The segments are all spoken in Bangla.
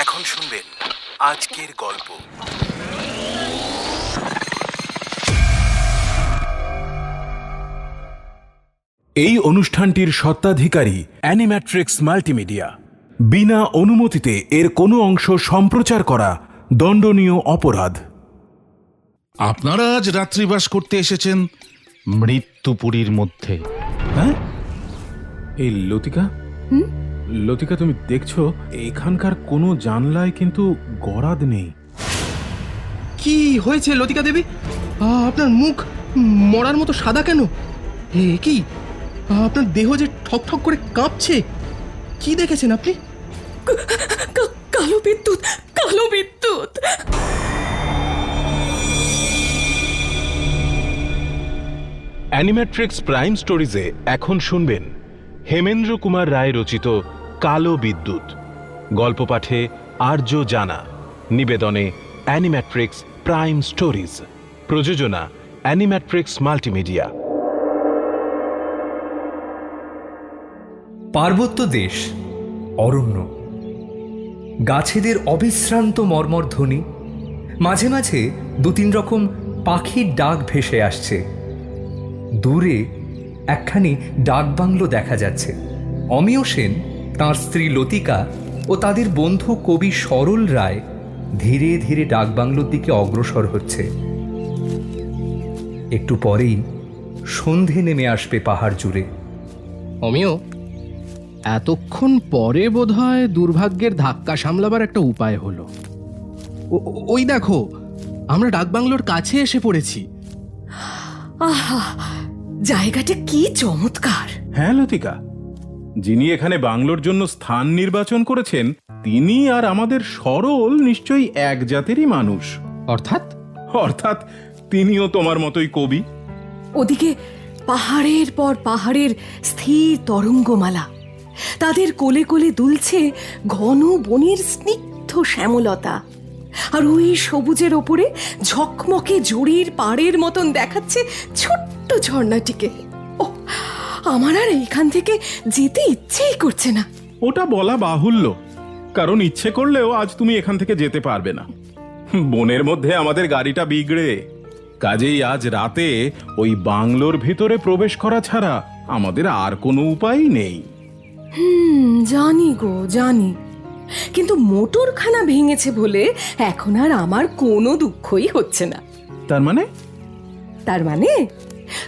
এখন শুনবেন আজকের গল্প। এই অনুষ্ঠানটির সত্ত্বাধিকারী অ্যানিম্যাট্রিক্স মাল্টিমিডিয়া। বিনা অনুমতিতে এর কোনো অংশ সম্প্রচার করা দণ্ডনীয় অপরাধ। আপনারা আজ রাত্রিবাস করতে এসেছেন মৃত্যুপুরীর মধ্যে। হ্যাঁ? এই লতিকা? লতিকা তুমি দেখছ এখানকার কোনো জানলায় কিন্তু গরাদ নেই। কি হয়েছে লতিকা দেবী? আপনার মুখ মরার মতো সাদা কেন? এ কি? আপনার দেহ যে ঠক ঠক করে কাঁপছে। কি দেখেছেন আপনি? কালো বিদ্যুৎ কালো বিদ্যুৎ। অ্যানিম্যাট্রিক্স প্রাইম স্টোরিজে এখন শুনবেন হেমেন্দ্র কুমার রায় রচিত কালো বিদ্যুৎ। গল্প পাঠে আর্য জানা। নিবেদনে অ্যানিম্যাট্রিক্স প্রাইম স্টোরিজ। প্রযোজনা অ্যানিম্যাট্রিক্স মাল্টিমিডিয়া। পার্বত্য দেশ, অরণ্য। গাছেদের অবিশ্রান্ত মর্মর ধ্বনি। মাঝে মাঝে দু তিন রকম পাখির ডাক ভেসে আসছে। দূরে একখানি ডাকবাংলো দেখা যাচ্ছে। অমিয় সেন তাঁর স্ত্রী লতিকা ও তাদের বন্ধু কবি সরল রায় ধীরে ধীরে ডাকবাংলোর দিকে অগ্রসর হচ্ছে। একটু পরেই সন্ধে নেমে আসবে পাহাড় জুড়ে। অমিয় এতক্ষণ পরে বোধহয় দুর্ভাগ্যের ধাক্কা সামলাবার একটা উপায় হলো। ওই দেখো আমরা ডাকবাংলোর কাছে এসে পড়েছি। আহা জায়গাটা কি চমৎকার। হ্যাঁ লতিকা। যিনি এখানে বাংলোর জন্য স্থান নির্বাচন করেছেন তিনি আর আমাদের সরল নিশ্চয়ই এক জাতেরই মানুষ। অর্থাৎ? অর্থাৎ তিনিও তোমার মতোই কবি। ওদিকে পাহাড়ের পর পাহাড়ের স্থির তরঙ্গমালা। তাদের কোলে কোলে দুলছে ঘন বনের স্নিগ্ধ শ্যামলতা। আর ওই সবুজের ওপরে ঝকমকে জড়ির পাড়ের মতন দেখাচ্ছে ছোট্ট ঝর্ণাটিকে। ও আমার আর এইখান থেকে যেতে ইচ্ছেই করছে না। ওটা বলা বাহুল্য কারণ ইচ্ছে করলেও আজ তুমি এখান থেকে যেতে পারবে না। বনের মধ্যে আমাদের গাড়িটা বিগড়ে কাজেই আজ রাতে ওই বাংলোর ভিতরে প্রবেশ করা ছাড়া আমাদের আর কোনো উপায় নেই। হুম জানি গো জানি। কিন্তু মোটরখানা ভেঙেছে বলে এখন আর আমার কোনো দুঃখই হচ্ছে না। তার মানে? তার মানে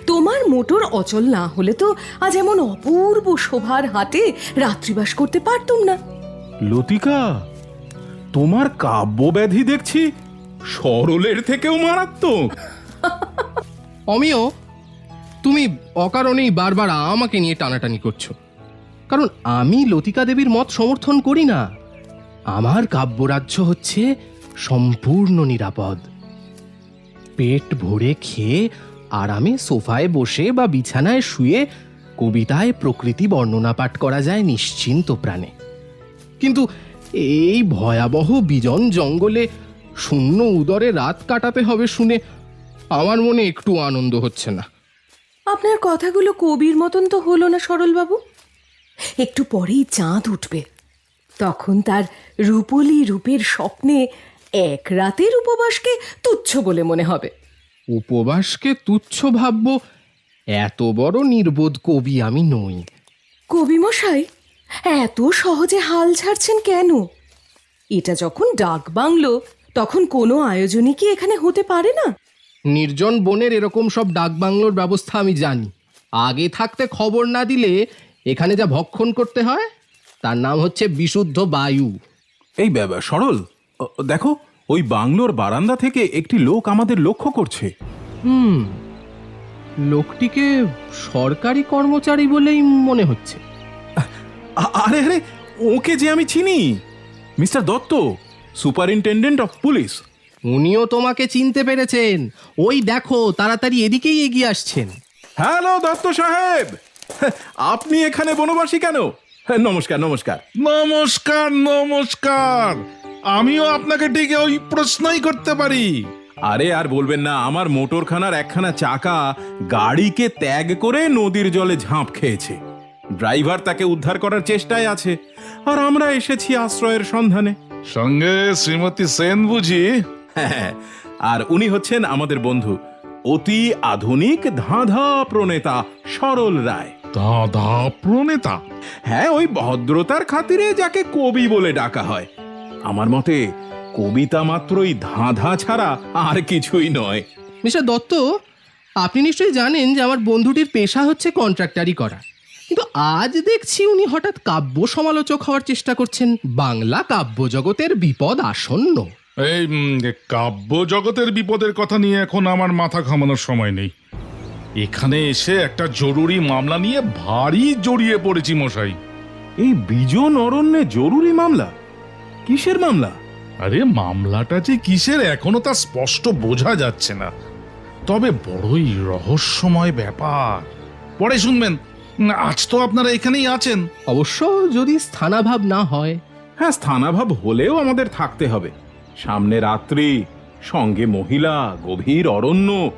তোমার মোটর অচল না হলে তো আজ এমন অপূর্ব শোভার হাটে রাত্রিবাস করতে পারতুম না। লতিকা তোমার কাব্য ব্যাধি দেখছি সরলের থেকেও মারাত্মক। অমিয় তুমি অকারণেই বারবার আমাকে নিয়ে টানাটানি করছ। কারণ আমি লতিকা দেবীর মত সমর্থন করি না। আমার কাব্যরাজ্য হচ্ছে সম্পূর্ণ নিরাপদ। পেট ভরে খেয়ে আরামে সোফায় বসে বা বিছানায় শুয়ে কবিতায় প্রকৃতি বর্ণনা পাঠ করা যায় নিশ্চিন্ত প্রাণে। কিন্তু এই ভয়াবহ বিজন জঙ্গলে শূন্য উদরে রাত কাটাতে হবে শুনে আমার মনে একটু আনন্দ হচ্ছে না। আপনার কথাগুলো কবির মতন তো হলো না সরলবাবু। একটু পরেই চাঁদ উঠবে। তখন তার রূপলি রূপের স্বপ্নে এক রাতের উপবাসকে তুচ্ছ বলে মনে হবে। উপবাসকে তুচ্ছ ভাবব এত বড় নির্বোধ কবি আমি নই। কবি মশাই এত সহজে হাল ছাড়ছেন কেন? এটা যখন ডাক বাংলো তখন কোনো আয়োজনই কি এখানে হতে পারে না? নির্জন বনের এরকম সব ডাকবাংলোর ব্যবস্থা আমি জানি। আগে থাকতে খবর না দিলে এখানে যা ভক্ষণ করতে হয় তার নাম হচ্ছে বিশুদ্ধ বায়ু। এই ব্যাপার সরল। ও, দেখো ওই বাংলোর বারান্দা থেকে একটি লোক আমাদের লক্ষ্য করছে। হুম লোকটিকে সরকারি কর্মচারী বলেই মনে হচ্ছে। আ- আরে আরে ওকে যে আমি চিনি। Mister Dutta superintendent of police. উনিও তোমাকে চিনতে পেরেছেন। ওই দেখো তাড়াতাড়ি এদিকেই এগিয়ে আসছেন। হ্যালো দত্ত সাহেব! আপনি এখানে বনবাসী কেন? হ্যাঁ, নমস্কার নমস্কার। নমস্কার নমস্কার! আমিও আপনাকে ঠিক ওই প্রশ্নই করতে পারি। আরে আর বলবেন না আমার মোটরখানার একখানা চাকা গাড়িকে ত্যাগ করে নদীর জলে ঝাঁপ খেয়েছে। ড্রাইভার তাকে উদ্ধার করার চেষ্টায় আছে আর আমরা এসেছি আশ্রয়ের সন্ধানে। সঙ্গে শ্রীমতী সেন বুঝি? হ্যাঁ আর উনি হচ্ছেন আমাদের বন্ধু অতি আধুনিক ধাঁধা প্রণেতা সরল রায়। দাদা প্রণেতা? হ্যাঁ ওই ভদ্রতার খাতিরে যাকে কবি বলে ডাকা হয়। আমার মতে কবিতা মাত্রই ধাঁধা ছাড়া আর কিছুই নয়। মিস্টার দত্ত আপনি নিশ্চয়ই জানেন যে আমার বন্ধুটির পেশা হচ্ছে কন্ট্রাক্টারি করা। কিন্তু আজ দেখছি উনি হঠাৎ কাব্য সমালোচক হওয়ার চেষ্টা করছেন। বাংলা কাব্য জগতের বিপদ আসন্ন। এই কাব্য জগতের বিপদের কথা নিয়ে এখন আমার মাথা ঘামানোর সময় নেই। এখানে এসে একটা জরুরি মামলা নিয়ে ভারী জড়িয়ে পড়েছি মশাই। এই বিজন অরণ্যে জরুরি মামলা? কিসের মামলা? আরে মামলাটা যে কিসের এখনও তা স্পষ্ট বোঝা যাচ্ছে না। তবে বড়ই রহস্যময় ব্যাপার। পরে শুনবেন। আজ তো আপনারা এখানেই আছেন। অবশ্য যদি স্থানাভাব না হয়। হ্যাঁ স্থানাভাব হলেও আমাদের থাকতে হবে। সামনে রাত্রি সঙ্গে মহিলা গভীর অরণ্য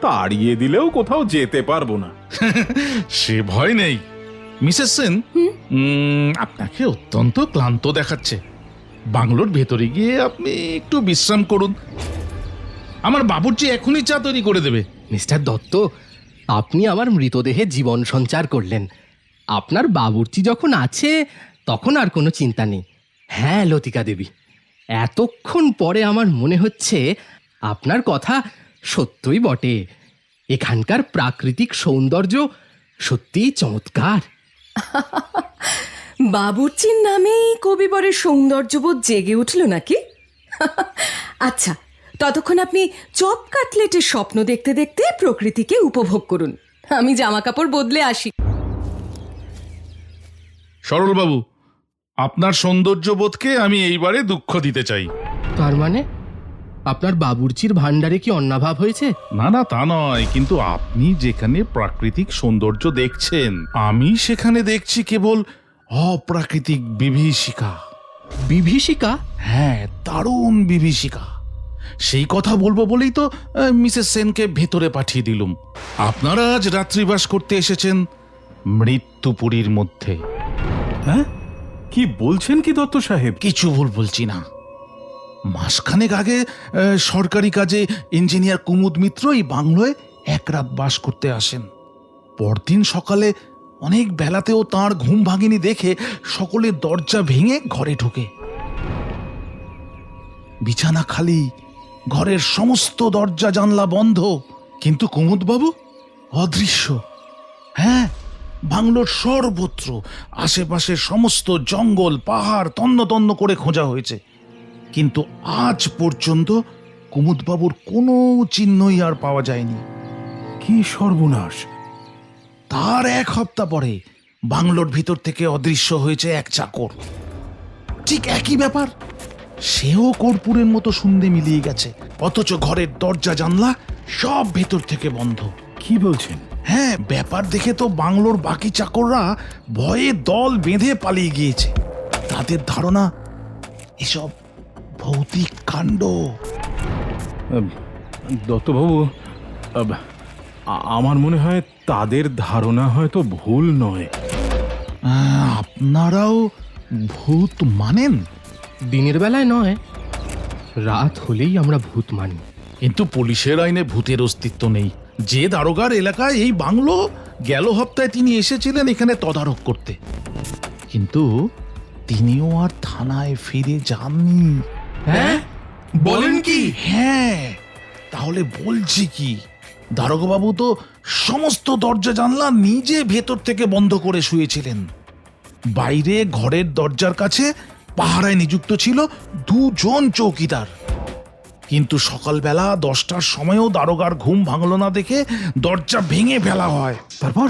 তাড়িয়ে দিলেও কোথাও যেতে পারব না। সে ভয় নেই। মিসেস সেন আপনাকে অত্যন্ত ক্লান্ত দেখাচ্ছে। বাংলোর ভেতরে গিয়ে আপনি একটু বিশ্রাম করুন। আমার বাবুর্চি এখনই চা তৈরি করে দেবে। মিস্টার দত্ত আপনি আমার মৃতদেহে জীবন সঞ্চার করলেন। আপনার বাবুর্চি যখন আছে তখন আর কোনো চিন্তা নেই। হ্যাঁ লতিকা দেবী এতক্ষণ পরে আমার মনে হচ্ছে আপনার কথা সত্যই বটে। এখানকার প্রাকৃতিক সৌন্দর্য সত্যিই চমৎকার। বাবুর্চির নামেই কবিবরের সৌন্দর্যবোধ জেগে উঠল নাকি? আচ্ছা ততক্ষণ আপনি চপ কাটলেটের স্বপ্ন দেখতে দেখতে প্রকৃতিকে উপভোগ করুন। আমি জামা কাপড় বদলে আসি। সরলবাবু আপনার সৌন্দর্যবোধকে আমি এইবারে দুঃখ দিতে চাই। তার মানে? আপনার বাবুর্চির ভাণ্ডারে কি অন্নাভাব হয়েছে? না না তা নয় কিন্তু আপনি যেখানে প্রাকৃতিক সৌন্দর্য দেখছেন আমি সেখানে দেখছি কেবল অপ্রাকৃতিক বিভীষিকা। বিভীষিকা? হ্যাঁ দারুণ বিভীষিকা। সেই কথা বলব বলেই তো মিসেস সেনকে ভেতরে পাঠিয়ে দিলুম। আপনারা আজ রাত্রিবাস করতে এসেছেন মৃত্যুপুরীর মধ্যে। হ্যাঁ? কি বলছেন কি দত্ত সাহেব? কিছু ভুল বলছি না। মাসখানেক আগে সরকারি কাজে ইঞ্জিনিয়ার কুমুদ মিত্র এই বাংলোয় এক রাত বাস করতে আসেন। পরদিন সকালে অনেক বেলাতেও তার ঘুম ভাঙিনি দেখে সকলে দরজা ভেঙে ঘরে ঢোকে। বিছানা খালি, ঘরের সমস্ত দরজা জানলা বন্ধ। কিন্তু কুমুদবাবু, অদৃশ্য। হ্যাঁ বাংলোর সর্বত্র, আশেপাশে সমস্ত জঙ্গল, পাহাড় তন্ন তন্ন করে খোঁজা হয়েছে। কিন্তু আজ পর্যন্ত কুমুদবাবুর কোনো চিহ্নই আর পাওয়া যায়নি। কি সর্বনাশ! তার এক সপ্তাহ পরে বাংলোর ভিতর থেকে অদৃশ্য হয়েছে এক চাকর। ঠিক একই ব্যাপার সেও কর্পূরের মতো শুনতে মিলিয়ে গেছে অথচ ঘরের দরজা জানলা সব ভেতর থেকে বন্ধ। কি বলছেন? হ্যাঁ ব্যাপার দেখে তো বাংলোর বাকি চাকররা ভয়ে দল বেঁধে পালিয়ে গিয়েছে। তাদের ধারণা এসব ভৌতিক কাণ্ড। দত্তবাবু আমার মনে হয় তাদের ধারণা হয়তো ভুল নয়। আপনারাও ভূত মানেন? দিনের বেলায় নয় রাত হলেই আমরা ভূত মানি। কিন্তু পুলিশের আইনে ভূতের অস্তিত্ব নেই। যে দারোগার এলাকায় এই বাংলো গেল হপ্তায় তিনি এসেছিলেন এখানে তদারক করতে। কিন্তু তিনিও আর থানায় ফিরে যাননি। হ্যাঁ? বলেন কি? হ্যাঁ তাহলে বলছি কি? দারোগাবাবু তো সমস্ত দরজা জানলা নিজে ভেতর থেকে বন্ধ করে শুয়েছিলেন। বাইরে ঘরের দরজার কাছে পাহারায় নিযুক্ত ছিল দুজন চৌকিদার। কিন্তু সকালবেলা দশটার সময়ও দারোগার ঘুম ভাঙল না দেখে দরজা ভেঙে ফেলা হয়। তারপর?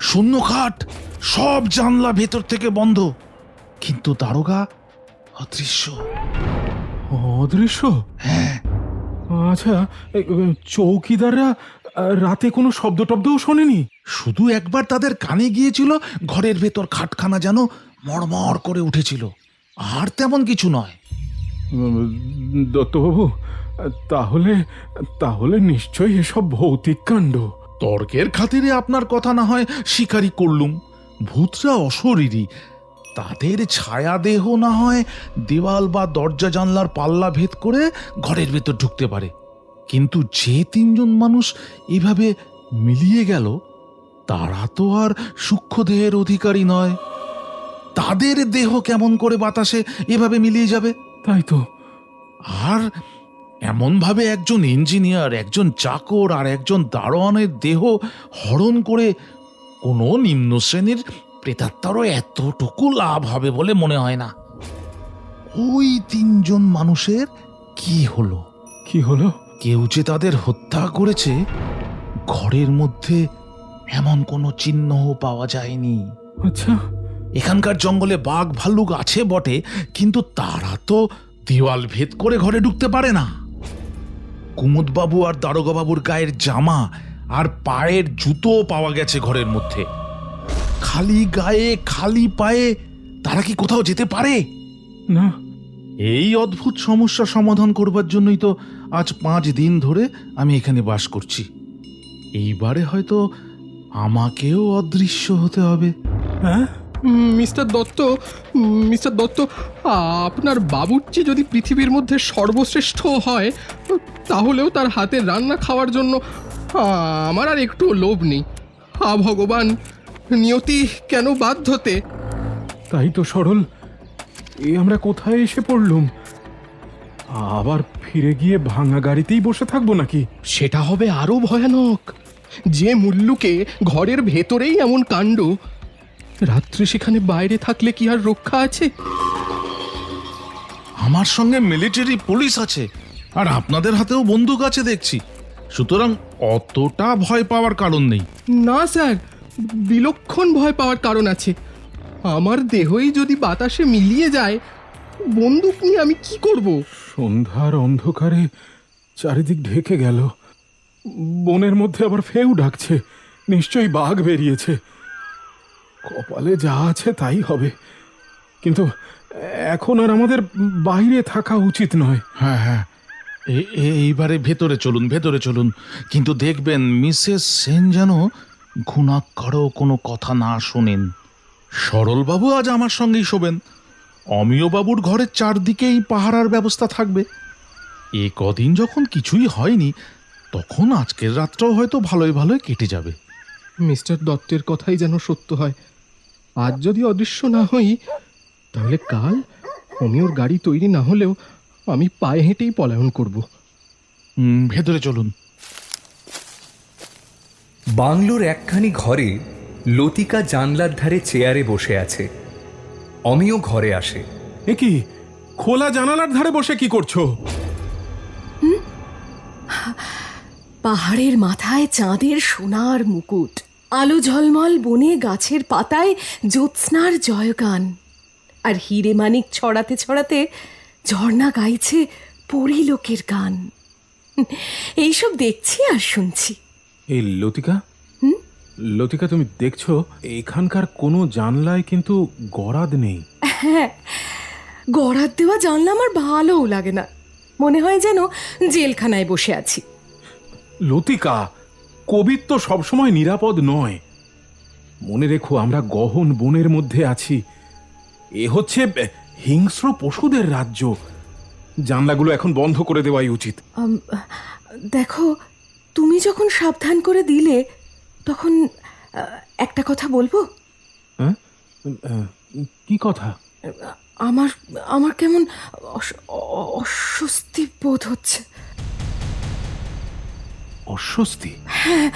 শূন্য খাট সব জানলা ভেতর থেকে বন্ধ। কিন্তু দারোগা অদৃশ্য। অদৃশ্য? হ্যাঁ। আচ্ছা চৌকিদাররা রাতে কোনো শব্দ টব্দও শোনেনি? শুধু একবার তাদের কানে গিয়েছিল ঘরের ভেতর খাটখানা যেন মড়মড় করে উঠেছিল। আর তেমন কিছু নয়। দত্তবাবু তাহলে তাহলে নিশ্চয়ই এসব ভৌতিক কাণ্ড। তর্কের খাতিরে আপনার কথা না হয় স্বীকারই করলুম। ভূতরা অশরীরী। তাদের ছায়া দেহ না হয় দেওয়াল বা দরজা জানলার পাল্লা ভেদ করে ঘরের ভেতর ঢুকতে পারে। কিন্তু যে তিনজন মানুষ এভাবে মিলিয়ে গেল তারা তো আর সূক্ষ্ম দেহের অধিকারী নয়। তাদের দেহ কেমন করে বাতাসে এভাবে মিলিয়ে যাবে? তাই তো। আর এমনভাবে একজন ইঞ্জিনিয়ার একজন চাকর আর একজন দারোয়ানের দেহ হরণ করে কোনো নিম্ন শ্রেণির প্রেতাত্মারও এতটুকু লাভ হবে বলে মনে হয় না। ওই তিনজন মানুষের কি হলো? কি হলো? কেউ যে তাদের হত্যা করেছে ঘরের মধ্যে এমন কোনো চিহ্নও পাওয়া যায়নি। আচ্ছা। এখানকার জঙ্গলে বাঘ ভাল্লুক আছে বটে কিন্তু তারা তো দেওয়াল ভেদ করে ঘরে ঢুকতে পারে না। কুমুদবাবু আর দারোগাবাবুর গায়ের জামা আর পায়ের জুতোও পাওয়া গেছে ঘরের মধ্যে। খালি গায়ে খালি পায়ে তারা কি কোথাও যেতে পারে? না। এই অদ্ভুত সমস্যা সমাধান করবার জন্যই তো আজ পাঁচ দিন ধরে আমি এখানে বাস করছি। এইবারে হয়তো আমাকেও অদৃশ্য হতে হবে। হ্যাঁ? মিস্টার দত্ত মিস্টার দত্ত আপনার বাবুর্চি যদি পৃথিবীর মধ্যে সর্বশ্রেষ্ঠ হয় তাহলেও তার হাতের রান্না খাওয়ার জন্য আমার আর একটু লোভ নেই। হা ভগবান নিয়তি কেন বাধ্যতে তাই তো সরল। এ আমরা কোথায় এসে পড়লুম? আবার ফিরে গিয়ে ভাঙা গাড়িতেই বসে থাকব নাকি? সেটা হবে আরও ভয়ানক। যে মুল্লুকে ঘরের ভেতরেই এমন কাণ্ড রাত্রে সেখানে বাইরে থাকলে কি আর রক্ষা আছে? আমার সঙ্গে মিলিটারি পুলিশ আছে আর আপনাদের হাতেও বন্দুক আছে দেখছি। সুতরাং অতটা ভয় পাওয়ার কারণ নেই। না স্যার। বিলক্ষণ ভয় পাওয়ার কারণ আছে। আমার দেহই যদি বাতাসে মিলিয়ে যায় বন্দুক নিয়ে আমি কি করব? সন্ধ্যার অন্ধকারে চারিদিক ঢেকে গেল। বনের মধ্যে আবার ফেউ ডাকছে। নিশ্চয়ই বাঘ বেরিয়েছে। কপালে যা আছে তাই হবে। কিন্তু এখন আর আমাদের বাইরে থাকা উচিত নয়। হ্যাঁ হ্যাঁ। এ- এ- এইবারে ভেতরে চলুন ভেতরে চলুন। কিন্তু দেখবেন মিসেস সেন যেন ঘুণাক্ষরও কোনো কথা না শোনেন। সরলবাবু আজ আমার সঙ্গেই শোবেন। অমিয়বাবুর ঘরের চারদিকেই পাহারার ব্যবস্থা থাকবে। এ কদিন যখন কিছুই হয়নি তখন আজকের রাতটাও হয়তো ভালোই ভালোই কেটে যাবে। মিস্টার দত্তের কথাই যেন সত্য হয়। আজ যদি অদৃশ্য না হই তাহলে কাল অমিওর গাড়ি তৈরি না হলেও আমি পায়ে হেঁটেই পলায়ন করব। ভেতরে চলুন। বাংলোর একখানি ঘরে লতিকা জানলার ধারে চেয়ারে বসে আছে। অমিও ঘরে আসে। এ কি? খোলা জানালার ধারে বসে কি করছ? পাহাড়ের মাথায় চাঁদের সোনার মুকুট আলো ঝলমল বনে গাছের পাতায় জ্যোৎস্নার জয়গান আর হিরে মানিক ছড়াতে ছড়াতে ঝর্ণা গাইছে পরিলোকের গান। এইসব দেখছি আর শুনছি। এই লতিকা? লতিকা তুমি দেখছ এখানকার কোনো জানলায় কিন্তু গরাদ নেই। হ্যাঁ গড়ার দেওয়া জানলা আমার ভালোও লাগে না। মনে হয় যেন জেলখানায় বসে আছি। লতিকা কবির তো সবসময় নিরাপদ নয়। মনে রেখো আমরা গহন বনের মধ্যে আছি। এ হচ্ছে হিংস্র পশুদের রাজ্য। জানলাগুলো এখন বন্ধ করে দেওয়াই উচিত। দেখো তুমি যখন সাবধান করে দিলে তখন একটা কথা বলব? হ্যাঁ? কি কথা? আমার আমার কেমন অস্বস্তি বোধ হচ্ছে। অস্বস্তি? হ্যাঁ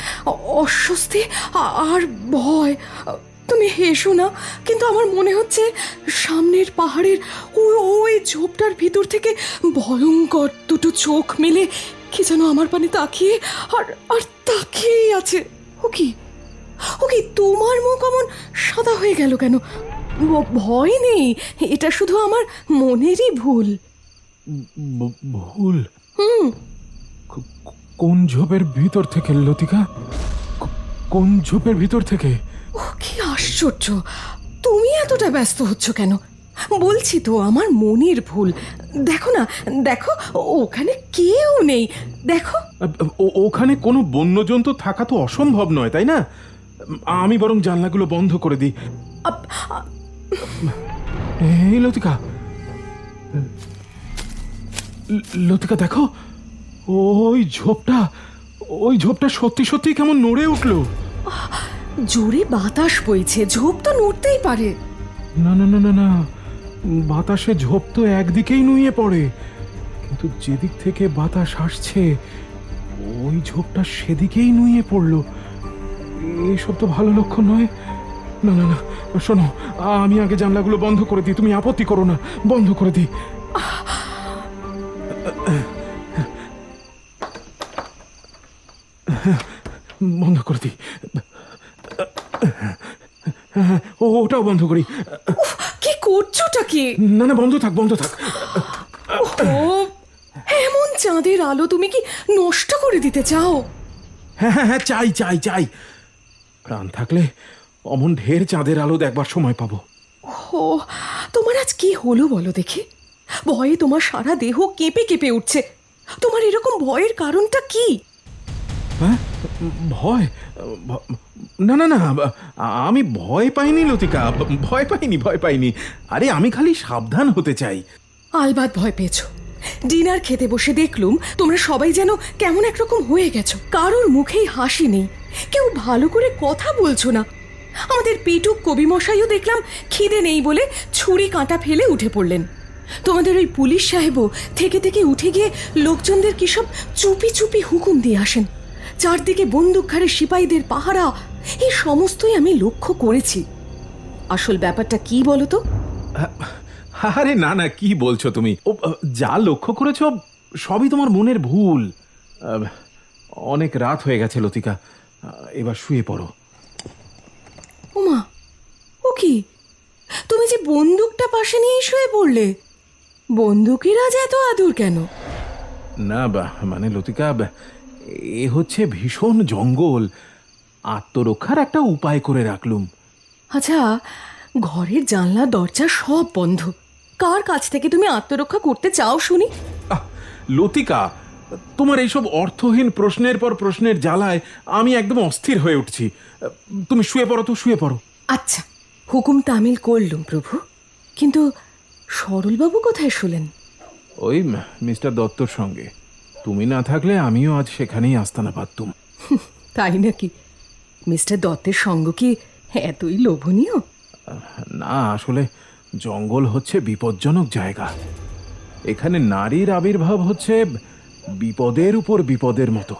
অস্বস্তি আর ভয়। তুমি হেসো না কিন্তু আমার মনে হচ্ছে সামনের পাহাড়ের ওই ওই ঝোপটার ভিতর থেকে ভয়ঙ্কর দুটো চোখ মেলে কি যেন আমার পানে তাকিয়ে আর আর তাকিয়েই আছে? ও কি? ও কি তোমার মুখ এমন সাদা হয়ে গেল কেন? ভয় নেই এটা শুধু আমার মনেরই ভুল। ভুল? হুম। কোন ঝোপের ভিতর থেকে লতিকা? কোন ঝোপের ভিতর থেকে? ও কি আশ্চর্য! তুমি এতটা ব্যস্ত হচ্ছ কেন? বলছি তো আমার মনের ভুল। দেখো না দেখো ওখানে কেউ নেই। দেখো। ওখানে কোনো বন্যজন্তু থাকা তো অসম্ভব নয় তাই না? আমি বরং জানলাগুলো বন্ধ করে দিই। লতিকা। লতিকা দেখো। ওই ঝোপটা ওই ঝোপটা সত্যি সত্যি কেমন নড়ে উঠল। জোরে বাতাস বইছে ঝোপ তো নড়তেই পারে। না না না না না। বাতাসে ঝোপ তো একদিকেই নুয়ে পড়ে, কিন্তু যেদিক থেকে বাতাস আসছে, ওই ঝোপটা সেদিকেই নুয়ে পড়ল। এইসব তো ভালো লক্ষণ নয়। না না না, শোনো, আমি আগে জানলাগুলো বন্ধ করে দিই, তুমি আপত্তি করো না, বন্ধ করে দিই। বন্ধ করে দিই। ওটাও বন্ধ করি। করছোটা কি? না না বন্ধ থাক বন্ধ থাক। ও এমন চাঁদের আলো তুমি কি নষ্ট করে দিতে চাও? হ্যাঁ হ্যাঁ হ্যাঁ চাই চাই চাই। প্রাণ থাকলে অমন ঢের চাঁদের আলো দেখবার সময় পাবো। ও তোমার আজ কি হলো বলো দেখি? ভয়ে তোমার সারা দেহ কেঁপে কেঁপে উঠছে। তোমার এরকম ভয়ের কারণটা কি? হ্যাঁ ভয়? ভ- না না না আমি ভয় পাইনি, লতিকা। ভয় পাইনি ভয় পাইনি। আরে, আমি খালি সাবধান হতে চাই। আলবাদ ভয় পেয়েছ। ডিনার খেতে বসে দেখলুম তোমরা সবাই যেন কেমন একরকম হয়ে গেছো। কারোর মুখেই হাসি নেই। কেউ ভালো করে কথা বলছো না। আমাদের পেটুক কবি মশাইও দেখলাম খিদে নেই বলে ছুরি কাঁটা ফেলে উঠে পড়লেন। তোমাদের ওই পুলিশ সাহেবও থেকে থেকে উঠে গিয়ে লোকজনদের কি সব চুপি চুপি হুকুম দিয়ে আসেন। চারদিকে বন্দুকঘারে সিপাহীদের পাহারা এই সমস্তই আমি লক্ষ্য করেছি। আসল ব্যাপারটা কি বলো তো আরে না না কি বলছো তুমি? ও যা লক্ষ্য করেছ সবই তোমার মনের ভুল। অনেক রাত হয়ে গেছে লতিকা। এবার শুয়ে পড়ো। ওমা ও কি? তুমি যে বন্দুকটা পাশে নিয়ে শুয়ে পড়লে বন্দুকের আজ এত আদর কেন? না বা মানে লতিকা এ হচ্ছে ভীষণ জঙ্গল। আত্মরক্ষার একটা উপায় করে রাখলুম। আচ্ছা ঘরের জানলা দরজা সব বন্ধ। কার কাছ থেকে তুমি আত্মরক্ষা করতে চাও শুনি? লতিকা তোমার এইসব অর্থহীন প্রশ্নের পর প্রশ্নের জ্বালায় আমি একদম অস্থির হয়ে উঠছি। তুমি শুয়ে পড়ো তো শুয়ে পড়ো। আচ্ছা হুকুম তামিল করলুম প্রভু। কিন্তু সরলবাবু কোথায় শুলেন? ওই মিস্টার দত্তর সঙ্গে। তুমি না থাকলে আমিও আজ সেখানেই আস্তানা পারতুম তাই নাকি? মিস্টার দত্তের সঙ্গ কি এতই লোভনীয়? না, আসলে জঙ্গল হচ্ছে বিপজ্জনক জায়গা। এখানে নারীর আবির্ভাব হচ্ছে বিপদের উপর বিপদের মতো।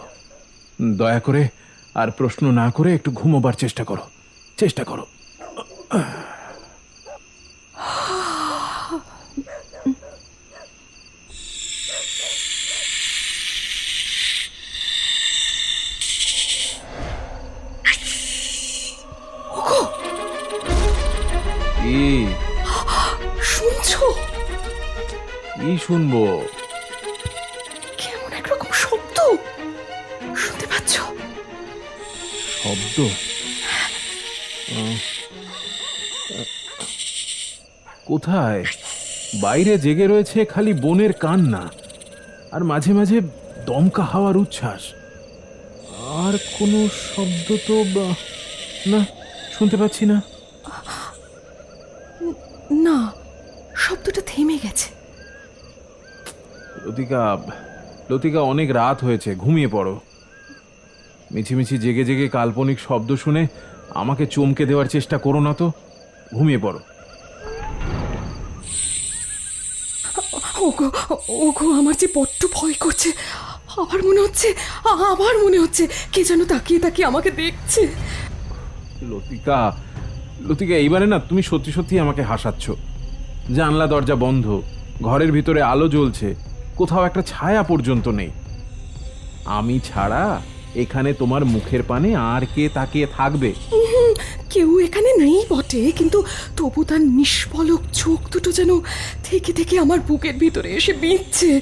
দয়া করে আর প্রশ্ন না করে একটু ঘুমোবার চেষ্টা করো। চেষ্টা করো। শুনব। কেমন একরকম শব্দ? শুনতে পাচ্ছ? শব্দ? কোথায়? বাইরে জেগে রয়েছে খালি বনের কান্না আর মাঝে মাঝে দমকা হাওয়ার উচ্ছ্বাস। আর কোনো শব্দ তো না শুনতে পাচ্ছি না। না শব্দটা থেমে গেছে। লতিকা লতিকা অনেক রাত হয়েছে ঘুমিয়ে পড়ো। মিছিমিছি জেগে জেগে কাল্পনিক শব্দ শুনে আমাকে চমকে দেওয়ার চেষ্টা করো না তো ঘুমিয়ে পড়ো। ওগো ওগো আমার যে বড্ড ভয় করছে। আবার মনে হচ্ছে আবার মনে হচ্ছে কে যেন তাকিয়ে তাকিয়ে আমাকে দেখছে। লতিকা লতিকা এইবারে না তুমি সত্যি সত্যি আমাকে হাসাচ্ছ। জানলা দরজা বন্ধ ঘরের ভিতরে আলো জ্বলছে কোথাও একটা ছায়া পর্যন্ত নেই। আমি ছাড়া এখানে তোমার মুখের পানে আর কে তাকিয়ে থাকবে? কেউ এখানে নেই বটে কিন্তু তবু তার নিষ্পলক চোখ দুটো যেন থেকে থেকে আমার বুকের ভিতরে এসে বিঁধছে।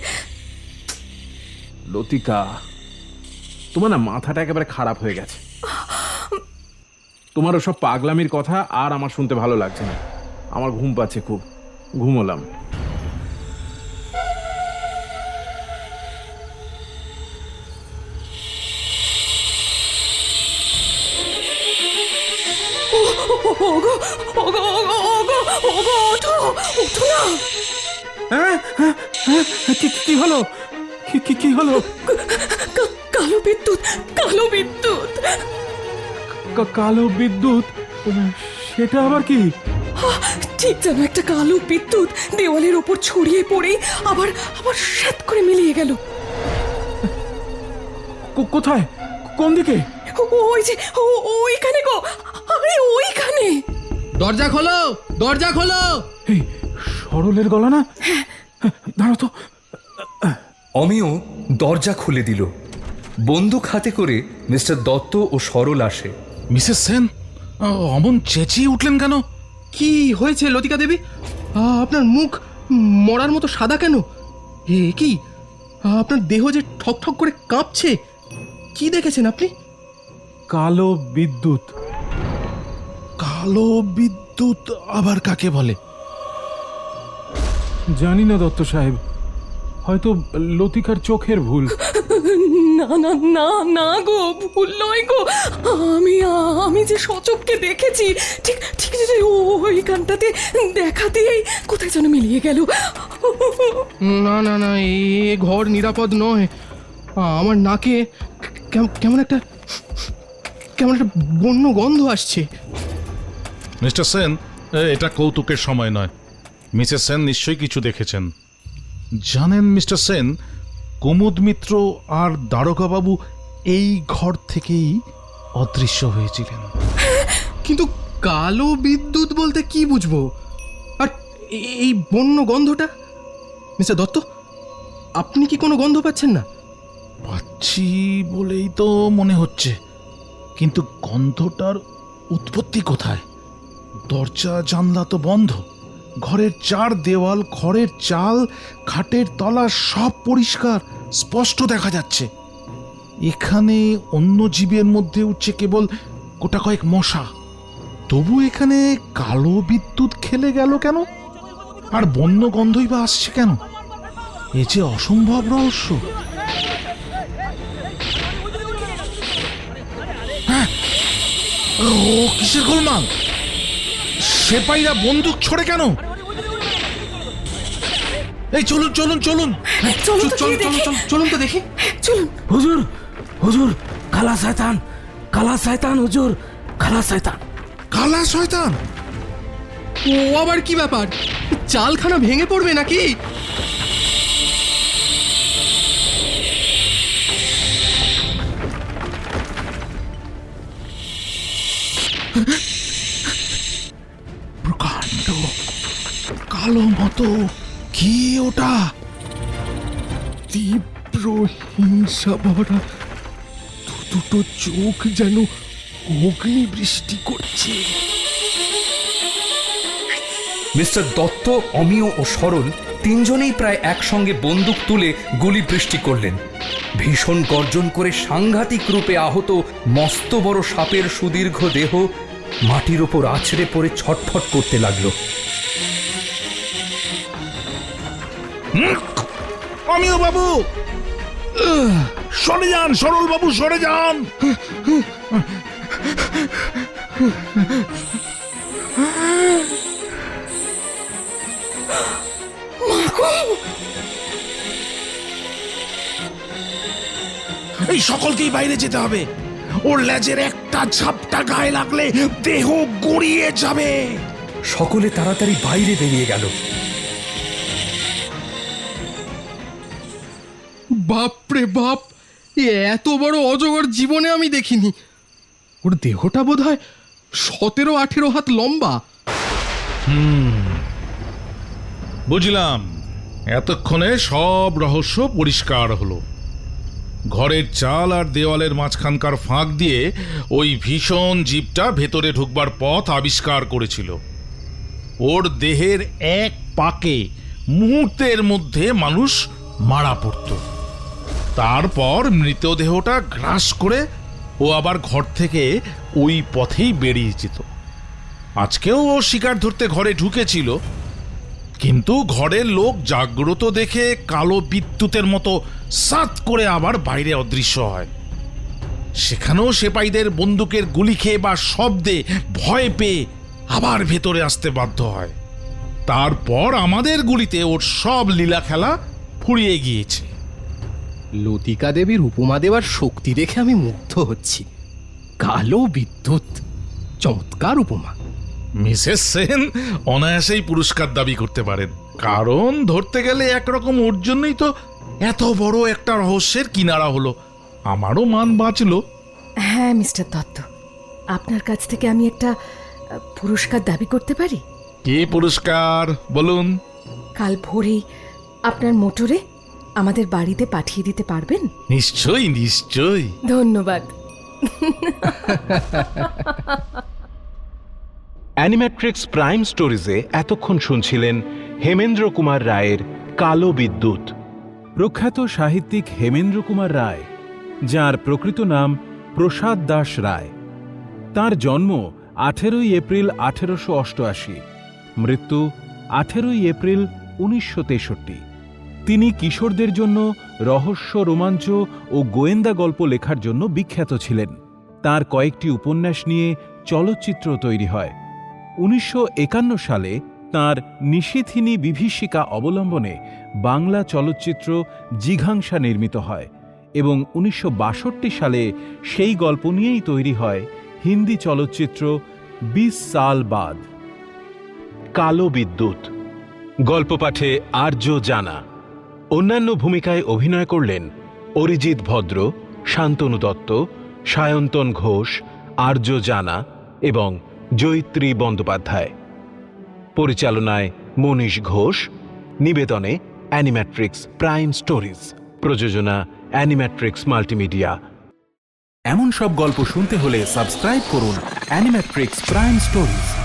লতিকা তোমার না মাথাটা একেবারে খারাপ হয়ে গেছে। তোমার ওসব পাগলামির কথা আর আমার শুনতে ভালো লাগছে না। আমার ঘুম পাচ্ছে খুব। ঘুমোলাম। কি কি হলো? কি কি কি হলো? কালো বিদ্যুৎ কালো বিদ্যুৎ। কালো বিদ্যুৎ? সেটা আবার কি? ঠিক যেন একটা কালো বিদ্যুৎ দেওয়ালের ওপর ছড়িয়ে পড়ে আবার আবার স্যাত করে মিলিয়ে গেল। কো- কোথায়? কোন দিকে? ওই যে ও- ওইখানে গো। আরে ওইখানে। দরজা খোলো দরজা খোলো। সরলের গলা না? দাঁড়া তো। অমিয় দরজা খুলে দিল। বন্দুক হাতে করে মিস্টার দত্ত ও সরল আসে। মিসেস সেন অমন চেঁচিয়ে উঠলেন কেন? কি হয়েছে লতিকা দেবী? আপনার মুখ মরার মতো সাদা কেন? এ কি? আপনার দেহ যে ঠক ঠক করে কাঁপছে। কি দেখেছেন আপনি? কালো বিদ্যুৎ। কালো বিদ্যুৎ আবার কাকে বলে? জানি না দত্ত সাহেব। হয়তো লতিকার চোখের ভুল। না না না না গো ভুল নয় গো। আমি আমি যে সচককে দেখেছি ঠিক ঠিক যে ওইখানটাতে দেখাতেই কোথায় যেন মিলিয়ে গেল। না না না এ ঘর নিরাপদ নয়। আমার নাকে কেম- কেমন একটা কেমন একটা বন্য গন্ধ আসছে। মিস্টার সেন এটা কৌতুকের সময় নয়। মিসেস সেন নিশ্চয়ই কিছু দেখেছেন। জানেন মিস্টার সেন কুমুদ মিত্র আর দারোগাবাবু এই ঘর থেকেই অদৃশ্য হয়েছিলেন। কিন্তু কালো বিদ্যুৎ বলতে কি বুঝব? আর এই বন্য গন্ধটা? মিস্টার দত্ত আপনি কি কোনো গন্ধ পাচ্ছেন না? পাচ্ছি বলেই তো মনে হচ্ছে। কিন্তু গন্ধটার উৎপত্তি কোথায়? দরজা জানলা তো বন্ধ। ঘরের চার দেওয়াল, খড়ের চাল, খাটের তলা সব পরিষ্কার, স্পষ্ট দেখা যাচ্ছে। এখানে অন্য জীবের মধ্যে উঠছে কেবল গোটা কয়েক মশা। তবু এখানে কালো বিদ্যুৎ খেলে গেল কেন? আর বন্য গন্ধই বা আসছে কেন? এ যে অসম্ভব রহস্য। ও, কিসের গোলমাল? সেপাইরা বন্দুক ছড়ে কেন? এই চলুন চলুন চলুন। চলুন চলুন চল গিয়ে চল দেখি। চল চলুন তো দেখি। চলুন। হুজুর হুজুর কালা শয়তান কালা শয়তান হুজুর কালা শয়তান। কালা শয়তান? ও আবার কি ব্যাপার? চালখানা ভেঙে পড়বে নাকি? মতো কি ওটা? তীব্র হিংসা ভরা দুটো চোখ যেন অগ্নি বৃষ্টি করছে। মিস্টার দত্ত, অমিয় ও সরল তিনজনেই প্রায় একসঙ্গে বন্দুক তুলে গুলি বৃষ্টি করলেন। ভীষণ গর্জন করে সাংঘাতিক রূপে আহত মস্ত বড় সাপের সুদীর্ঘ দেহ মাটির ওপর আছড়ে পড়ে ছটফট করতে লাগল। অমিয় বাবু। সরে যান সরল বাবু সরে যান। এই সকলকেই বাইরে যেতে হবে। ওর লেজের একটা ঝাপটা গায়ে লাগলে দেহ গড়িয়ে যাবে। সকলে তাড়াতাড়ি বাইরে বেরিয়ে গেল। বাপরে বাপ! এত বড় অজগর জীবনে আমি দেখিনি। ওর দেহটা বোধ হয় সতেরো আঠেরো হাত লম্বা। বুঝলাম। এতক্ষণে সব রহস্য পরিষ্কার হলো। ঘরের চাল আর দেওয়ালের মাঝখানকার ফাঁক দিয়ে ওই ভীষণ জীবটা ভেতরে ঢুকবার পথ আবিষ্কার করেছিল। ওর দেহের এক পাকে মুহূর্তের মধ্যে মানুষ মারা পড়ত। তারপর মৃতদেহটা গ্রাস করে ও আবার ঘর থেকে ওই পথেই বেরিয়ে যেত। আজকেও ও শিকার ধরতে ঘরে ঢুকেছিল, কিন্তু ঘরের লোক জাগ্রত দেখে কালো বিদ্যুতের মতো সাত করে আবার বাইরে অদৃশ্য হয়। সেখানেও সেপাইদের বন্দুকের গুলি খেয়ে বা শব্দে ভয় পেয়ে আবার ভেতরে আসতে বাধ্য হয়। তারপর আমাদের গুলিতে ওর সব লীলা খেলা ফুরিয়ে গিয়েছে। লতিকা দেবীর উপমা দেওয়ার শক্তি দেখে আমি মুগ্ধ হচ্ছি। কালো বিদ্যুৎ চমৎকার উপমা। মিসেস সেন অনায়াসেই পুরস্কার দাবি করতে পারেন। কারণ ধরতে গেলে একরকম ওর জন্যই তো এত বড় একটা রহস্যের কিনারা হলো। আমারও মান বাঁচলো। হ্যাঁ মিস্টার দত্ত। আপনার কাছ থেকে আমি একটা পুরস্কার দাবি করতে পারি? কি পুরস্কার? বলুন। কাল ভোরেই আপনার মোটরে আমাদের বাড়িতে পাঠিয়ে দিতে পারবেন? নিশ্চয়ই নিশ্চয়ই। ধন্যবাদ। অ্যানিম্যাট্রিক্স প্রাইম স্টোরিজে এতক্ষণ শুনছিলেন হেমেন্দ্র কুমার রায়ের কালো বিদ্যুৎ। প্রখ্যাত সাহিত্যিক হেমেন্দ্র কুমার রায় যার প্রকৃত নাম প্রসাদ দাস রায়। তার জন্ম আঠেরোই এপ্রিল আঠেরোশো অষ্টআশি মৃত্যু আঠেরোই এপ্রিল উনিশশো তেষট্টি। তিনি কিশোরদের জন্য রহস্য, রোমাঞ্চ ও গোয়েন্দা গল্প লেখার জন্য বিখ্যাত ছিলেন। তার কয়েকটি উপন্যাস নিয়ে চলচ্চিত্র তৈরি হয়। উনিশশো একান্ন সালে তাঁর নিশীথিনী বিভীষিকা অবলম্বনে বাংলা চলচ্চিত্র জিঘাংসা নির্মিত হয় এবং উনিশশো বাষট্টি সালে সেই গল্প নিয়েই তৈরি হয় হিন্দি চলচ্চিত্র বিশ সাল বাদ। কালো বিদ্যুৎ। গল্প পাঠে আর্য জানা। অন্যান্য ভূমিকায় অভিনয় করলেন অরিজিৎ ভদ্র, শান্তনু দত্ত, সায়ন্তন ঘোষ, আর্য জানা এবং জয়িত্রী বন্দ্যোপাধ্যায়। পরিচালনায় মনীষ ঘোষ, নিবেদনে অ্যানিম্যাট্রিক্স প্রাইম স্টোরিজ, প্রযোজনা অ্যানিম্যাট্রিক্স মাল্টিমিডিয়া। এমন সব গল্প শুনতে হলে সাবস্ক্রাইব করুন অ্যানিম্যাট্রিক্স প্রাইম স্টোরিজ।